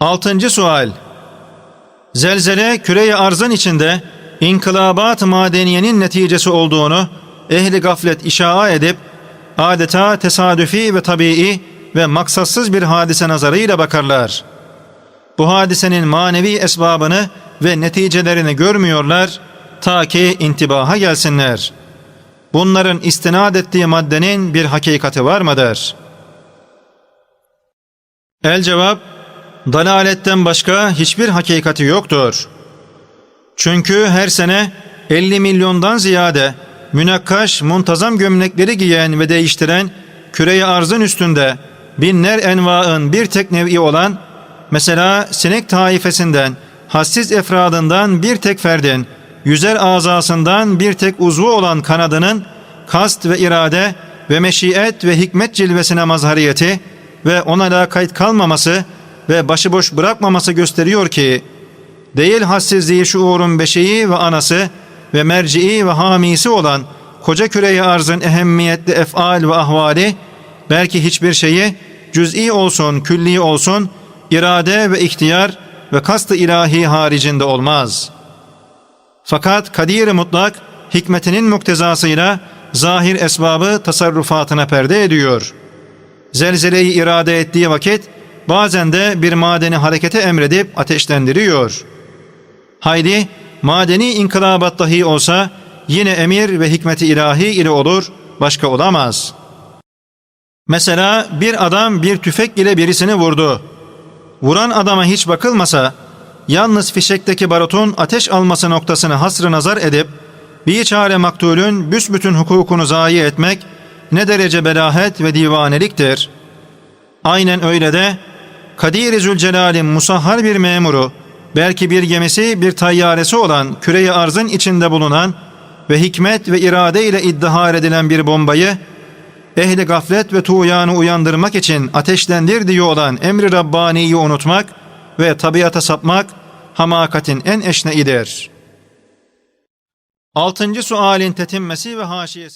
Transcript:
Altıncı sual. Zelzele küre-i arzın içinde inkılabat madeniyenin neticesi olduğunu ehli gaflet işaa edip adeta tesadüfi ve tabii ve maksatsız bir hadise nazarıyla bakarlar. Bu hadisenin manevi esbabını ve neticelerini görmüyorlar ta ki intibaha gelsinler. Bunların istinad ettiği maddenin bir hakikati var mıdır? El cevap, dalaletten başka hiçbir hakikati yoktur. Çünkü her sene 50 milyondan ziyade münakkaş muntazam gömlekleri giyen ve değiştiren küreyi arzın üstünde binler envaın bir tek nevi olan mesela sinek taifesinden hassiz efradından bir tek ferdin yüzer azasından bir tek uzvu olan kanadının kast ve irade ve meşiyet ve hikmet cilvesine mazhariyeti ve ona lakayt kalmaması ve başıboş bırakmaması gösteriyor ki değil hassizliği şuurun beşiği ve anası ve merci'i ve hamisi olan koca küreyi arzın ehemmiyetli efal ve ahvali belki hiçbir şeyi cüz'i olsun külli olsun irade ve ihtiyar ve kast-ı ilahi haricinde olmaz. Fakat kadir mutlak hikmetinin muktezasıyla zahir esbabı tasarrufatına perde ediyor. Zelzeleyi irade ettiği vakit bazen de bir madeni harekete emredip ateşlendiriyor. Haydi madeni inkılabat dahi olsa yine emir ve hikmeti ilahi ile olur, başka olamaz. Mesela bir adam bir tüfek ile birisini vurdu. Vuran adama hiç bakılmasa, yalnız fişekteki barutun ateş alması noktasını hasrı nazar edip, bir çare maktulün büsbütün hukukunu zayi etmek ne derece belahet ve divaneliktir. Aynen öyle de Kadir-i Zülcelal'in musahhar bir memuru, belki bir gemisi bir tayyaresi olan küreyi arzın içinde bulunan ve hikmet ve irade ile iddihar edilen bir bombayı ehli gaflet ve tuğyanı uyandırmak için ateşlendir diyor olan emri Rabbani'yi unutmak ve tabiata sapmak hamakatin en eşneidir. Altıncı sualin tetinmesi ve haşiyesi